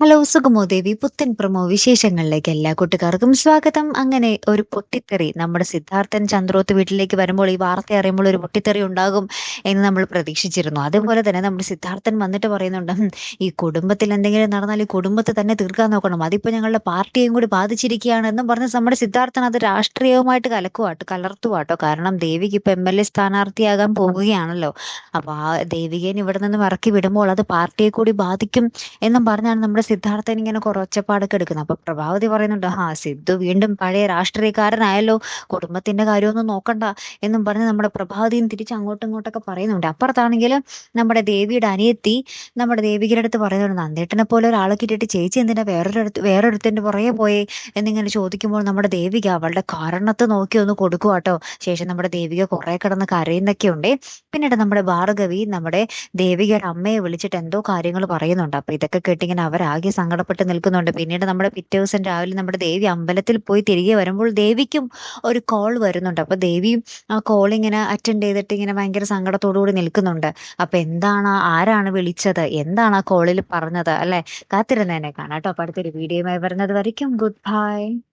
Hello സുഗമോ ദേവി പുത്തൻ promo വിശേഷങ്ങളിലേക്ക് എല്ലാ കൂട്ടുകാർക്കും സ്വാഗതം. അങ്ങനെ ഒരു പൊട്ടിത്തെറി നമ്മുടെ സിദ്ധാർത്ഥൻ ചന്ദ്രോത്ത് വീട്ടിലേക്ക് വരുമ്പോൾ ഈ വാർത്ത അറിയുമ്പോൾ ഒരു പൊട്ടിത്തെറി ഉണ്ടാകും എന്ന് നമ്മൾ പ്രതീക്ഷിച്ചിരുന്നു. അതുപോലെ തന്നെ നമ്മുടെ സിദ്ധാർത്ഥൻ വന്നിട്ട് പറയുന്നുണ്ട് ഈ കുടുംബത്തിൽ എന്തെങ്കിലും നടന്നാൽ ഈ കുടുംബത്തെ തന്നെ തീർക്കാൻ നോക്കണം. അതിപ്പോൾ ഞങ്ങളുടെ പാർട്ടിയും കൂടി ബാധിച്ചിരിക്കുകയാണ് എന്നും പറഞ്ഞ് നമ്മുടെ സിദ്ധാർത്ഥൻ അത് രാഷ്ട്രീയവുമായിട്ട് കലക്കുവാട്ടോ കലർത്തുവാട്ടോ. കാരണം ദേവിക്ക് ഇപ്പൊ എം എൽ എ സ്ഥാനാർത്ഥിയാകാൻ പോവുകയാണല്ലോ. അപ്പൊ ആ ദേവികേനെ ഇവിടെ നിന്ന് ഇറക്കി വിടുമ്പോൾ അത് പാർട്ടിയെ കൂടി ബാധിക്കും എന്നും പറഞ്ഞാണ് നമ്മുടെ സിദ്ധാർത്ഥൻ ഇങ്ങനെ കുറെ ഒച്ചപ്പാടൊക്കെ എടുക്കുന്നത് അപ്പൊ പ്രഭാവതി പറയുന്നുണ്ട് ആ സിദ്ധു വീണ്ടും പഴയ രാഷ്ട്രീയക്കാരനായല്ലോ കുടുംബത്തിന്റെ കാര്യമൊന്നും നോക്കണ്ട എന്നും പറഞ്ഞ് നമ്മുടെ പ്രഭാവതിയും തിരിച്ച് അങ്ങോട്ടും ഇങ്ങോട്ടൊക്കെ പറയുന്നുണ്ട്. അപ്പുറത്താണെങ്കിൽ നമ്മുടെ ദേവിയുടെ അനിയത്തി നമ്മുടെ ദേവികയുടെ അടുത്ത് പറയുന്നുണ്ട് നന്ദേട്ടനെ പോലെ ഒരാളെ കിട്ടിയിട്ട് ചേച്ചി എന്തിനാ വേറൊരിടത്ത് വേറൊരിടത്തിന്റെ പുറകെ പോയേ? എന്നിങ്ങനെ ചോദിക്കുമ്പോൾ നമ്മുടെ ദേവിക അവളുടെ കാരണത്ത് നോക്കി ഒന്ന് കൊടുക്കുക കേട്ടോ ശേഷം നമ്മുടെ ദേവിക കുറെ കിടന്ന് കരയുന്നൊക്കെ ഉണ്ട്. പിന്നീട് നമ്മുടെ ഭാർഗവി നമ്മുടെ ദേവികയുടെ അമ്മയെ വിളിച്ചിട്ട് എന്തോ കാര്യങ്ങൾ പറയുന്നുണ്ട്. അപ്പൊ ഇതൊക്കെ കേട്ടിങ്ങനെ അവരാകെ സങ്കടപ്പെട്ട് നിൽക്കുന്നുണ്ട്. പിന്നീട് നമ്മുടെ പിറ്റേ ദിവസം രാവിലെ നമ്മുടെ ദേവി അമ്പലത്തിൽ പോയി തിരികെ വരുമ്പോൾ ദേവിക്കും ഒരു കോൾ വരുന്നുണ്ട്. അപ്പൊ ദേവിയും ആ കോൾ ഇങ്ങനെ അറ്റൻഡ് ചെയ്തിട്ട് ഇങ്ങനെ ഭയങ്കര സങ്കടത്തോടു കൂടി നിൽക്കുന്നുണ്ട്. അപ്പൊ എന്താണ് ആരാണ് വിളിച്ചത്? എന്താണ് ആ കോളിൽ പറഞ്ഞത്? അല്ലെ? കാത്തിരുന്നതിനെ കാണാട്ടോ അപ്പൊ അടുത്തൊരു വീഡിയോയുമായി വരുന്നത് വരയ്ക്കും. Good bye